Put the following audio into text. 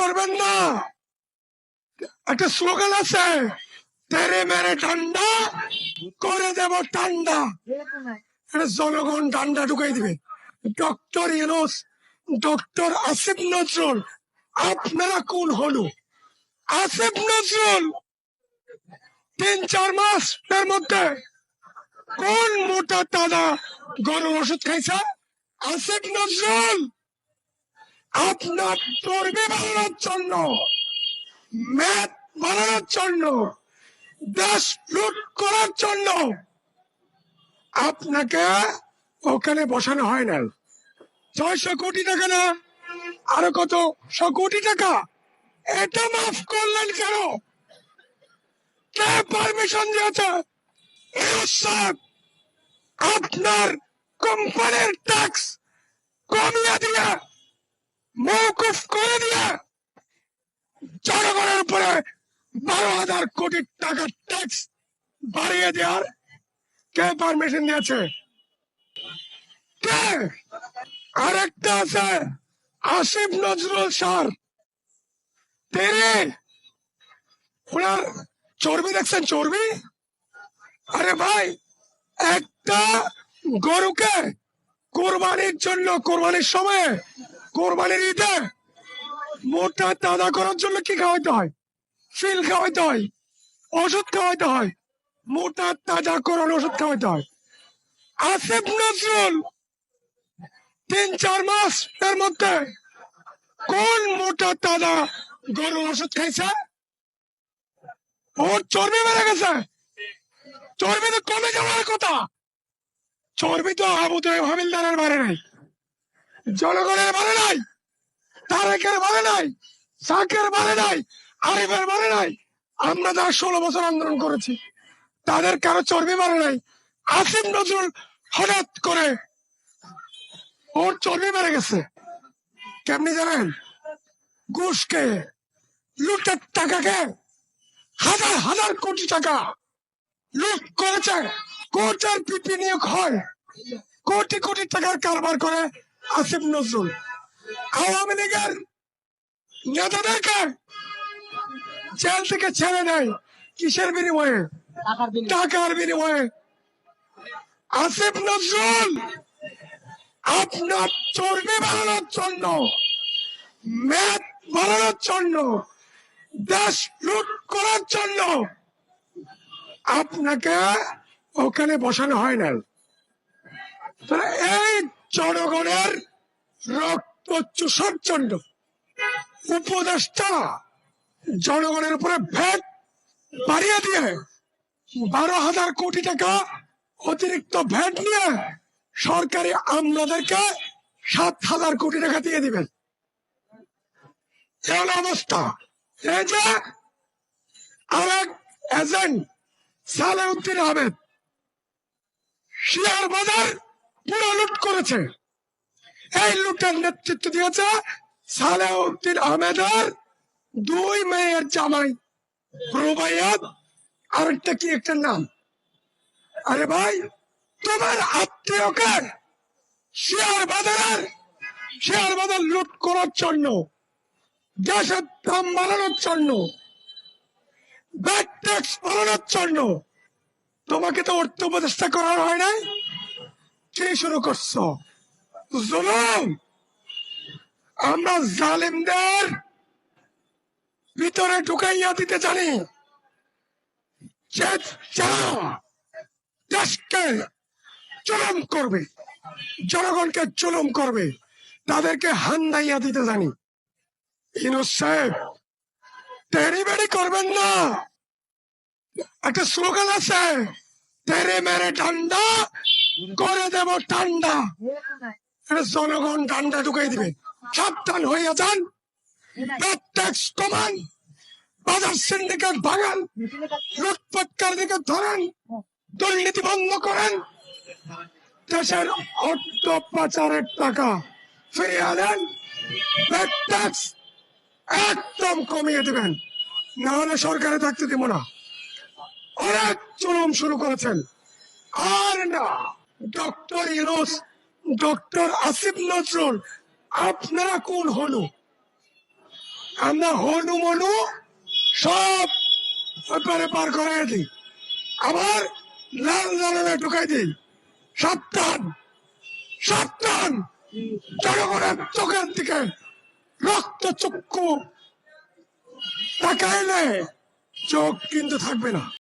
করবেন না একটা স্লোগান আছে মেরে করে দেব ঠান্ডা জনগণ ঢুকাই দিবে ডক্টর ডক্টর আসিফ নজরুল আপনারা কোন হলো আসিফ নজরুল তিন চার মাস এর মধ্যে কোন মোটা দাদা গরুর ওষুধ খাইছে আসিফ নজরুল আপনার চর্বি বাড়ানোর জন্য ম্যাথ বাড়ানোর জন্য, দেশ লুট করার জন্য আপনাকে ওখানে বসানো হয় না। ছয়শো কোটি টাকা না? আরও কত? শ কোটি টাকা? এটা মাফ করলেন কেন? কে পারমিশন দিয়েছে? আপনার কোম্পানির ট্যাক্স কমিয়ে দিয়ে মৌকুফ করে দিয়ে জনগণের উপরে বারো হাজার কোটি টাকার ট্যাক্স বাড়িয়ে দেওয়ার কে পারমিশন দিয়েছে? কে? আরেকটা আছে আসিফ নজরুল স্যার। তেরে ওনার চর্বি দেখছেন, চর্বি? আরে ভাই, একটা গরুকে কোরবানির জন্য কোরবানির সময় কোরবানির ঈদে মোটা তাজা করার জন্য কি খাওয়াইতে হয়? ফিল খাওয়াইতে হয়, ওষুধ খাওয়াইতে হয়, মোটা তাজা করার ওষুধ খাওয়াইতে হয়। আসিফ নজরুল, তিন চার মাস এর মধ্যে কোন মোটা তাজা গরুর ওষুধ খাইছে? ওর চর্বি বেড়ে গেছে। চর্বি তো কমে যাওয়ার কথা। চর্বি তো আবুদয় হাবিলদারের বাড়ে নাই। জনগণের বাড়ে নাই, তারেকের বাড়ে নাই সাকের বাড়ে নাই, আরিফের বাড়ে নাই। আমরা যারা ষোলো বছর আন্দোলন করেছি, তাদের কারও চর্বি বাড়ে নাই। আসিফ নজরুল হঠাৎ করে ওর চর্বি বেড়ে গেছে। কেমনি জানেন? ঘুষকে, লুটের টাকাকে হাজার হাজার কোটি টাকা লুট করেছে। কোটার পিপি নিয়োগ হয়। কোটি কোটি টাকার কারবার করে আসিফ নজরুল আওয়ামী লীগের নেতাদেরকে জেল থেকে ছেড়ে নেয় কিসের বিনিময়ে? টাকার বিনিময়ে। আসিফ নজরুল আপনার চর্বি বাড়ানোর জন্য ম্যাথ বাড়ানোর জন্য দেশ লুট করার জন্য আপনাকে ওখানে বসানো হয় না এই জনগণের রক্ত জন্য উপদেষ্টা জনগণের উপরে ভ্যাট বাড়িয়ে দিয়ে বারো হাজার কোটি টাকা অতিরিক্ত ভ্যাট নিয়ে সরকারি আমলাদেরকে সাত হাজার কোটি টাকা দিয়ে দিবেন। এমন অবস্থা। এই যে আরেক এজেন্ট সালেউদ্দিন আহমেদ, শেয়ার বাজার লুট করেছে। এই লুটের নেতৃত্ব দিয়েছে সালেউদ্দিন আহমেদের দুই মেয়ের জামাই রুবাইয়াত, আরেকটা কি একটা নাম? আরে ভাই, তোমার আত্মীয়কে শেয়ার বাজারের, শেয়ার বাজার লুট করার জন্য, গ্যাসের দাম বাড়ানোর জন্য ব্যাট ট্যাক্স বাড়ানোর জন্য তোমাকে তো অর্থ উপদেষ্টা করার হয় নাই? কে শুরু করছ? জুলুম! আমরা জালিমদের ভিতরে ঢুকাইয়া দিতে জানি। দেশকে জুলুম করবে, জনগণকে জুলুম করবে, তাদেরকে হান্দাইয়া দিতে জানি। ইনুস সাহেব, তেরি বেড়ি করবেন না। একটা স্লোগান আছে, তেরে মেরে ঠান্ডা করে দেব ঠান্ডা জনগণ ঠান্ডা ঢুকাই দিবে। সাবধান হইয়া যান। কমান বাজার সিন্ডিকেট ভাঙান ধরেন, দুর্নীতি বন্ধ করেন। দেশের অর্থ পাচারের টাকা ফিরিয়ে আনেন। ট্যাক্স একদম কমিয়ে দেবেন। না হলে সরকারে থাকতে দিব না। অনেক চরম শুরু করেছেন। আর না। ডক্টর ইউনুস, ডক্টর আসিফ নজরুল, আপনারা কোন হনু? আমরা হনু মনু সব ব্যাপারে পার করে দিই। আবার লাল লালনে ঢুকাই দিই। সাবধান সাবধান। জনগণের চোখের দিকে রক্ত চক্ষু তাকাইলে চোখ কিন্তু থাকবে না।